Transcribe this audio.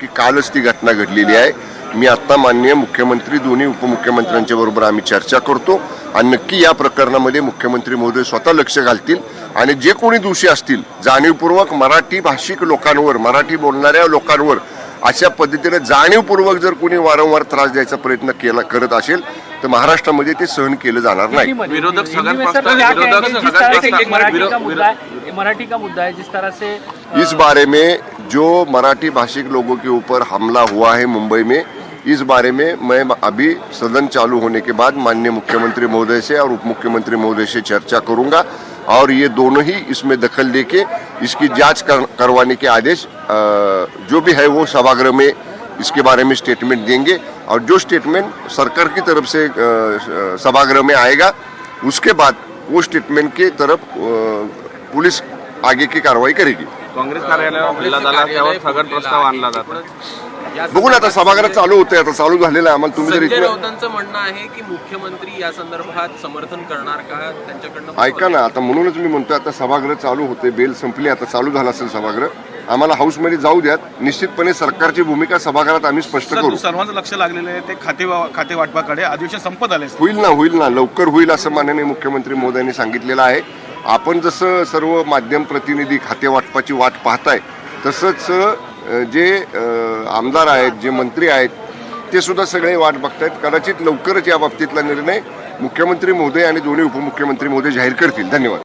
की कालच ती घटना घडलेली आहे. मी आत्ता माननीय मुख्यमंत्री दोन्ही उपमुख्यमंत्र्यांच्या बरोबर आम्ही चर्चा करतो आणि नक्की या प्रकरणामध्ये मुख्यमंत्री महोदय स्वतः लक्ष घालतील आणि जे कोणी दोषी असतील जाणीवपूर्वक मराठी भाषिक लोकांवर मराठी बोलणाऱ्या लोकांवर अशा पद्धतीने जाणीवपूर्वक जर कोणी वारंवार त्रास द्यायचा प्रयत्न केला करत असेल तर महाराष्ट्रामध्ये ते सहन केलं जाणार नाही. विरोधक मराठी का मुद्दा है ये मराठी का मुद्दा है जिस तरह से इस बारे में जो मराठी भाषिक लोगों के ऊपर हमला हुआ है मुंबई में इस बारे में मैं अभी सदन चालू होने के बाद माननीय मुख्यमंत्री महोदय से और उप मुख्यमंत्री महोदय से चर्चा करूँगा और ये दोनों ही इसमें दखल देके इसकी जाँच कर, करवाने के आदेश जो भी है वो सभागृह में इसके बारे में स्टेटमेंट देंगे और जो स्टेटमेंट सरकार की तरफ़ से सभागृह में आएगा उसके बाद वो स्टेटमेंट के तरफ़ पुलिस आगे की कार्रवाई करेगी। काँग्रेस कार्यालयावर हल्ला झाला त्यावर स्थगन प्रस्ताव आणला जातो. बघू ना आता सभागृह चालू होतंय आता चालू झालेलं आहे आम्हाला तुम्ही जर संजय इथं राऊतांचं म्हणणं आहे की मुख्यमंत्री या संदर्भात समर्थन करणार का? त्यांच्याकडनं ऐका ना आता म्हणूनच मी म्हणतोय आता सभागृह चालू होते बेल संपली आता चालू झाला असेल सभागृह आम्हाला हाऊसमध्ये जाऊ द्यात. निश्चितपणे सरकारची भूमिका सभागृहात आम्ही स्पष्ट करू. सर्वांचं लक्ष लागलेलं आहे ते खाते खाते वाटपाकडे अधिवेशन संपत आले. होईल ना होईल ना लवकर होईल असं माननीय मुख्यमंत्री मोदयांनी सांगितलेलं आहे. आपण जसं सर्व माध्यम प्रतिनिधी खाते वाटपाची वाट पाहताय तसंच जे आमदार आहेत जे मंत्री आहेत ते सुद्धा सगळे वाट बघतायत. कदाचित लवकरच या बाबतीतला निर्णय मुख्यमंत्री महोदय आणि दोन्ही उपमुख्यमंत्री महोदय जाहीर करतील. धन्यवाद.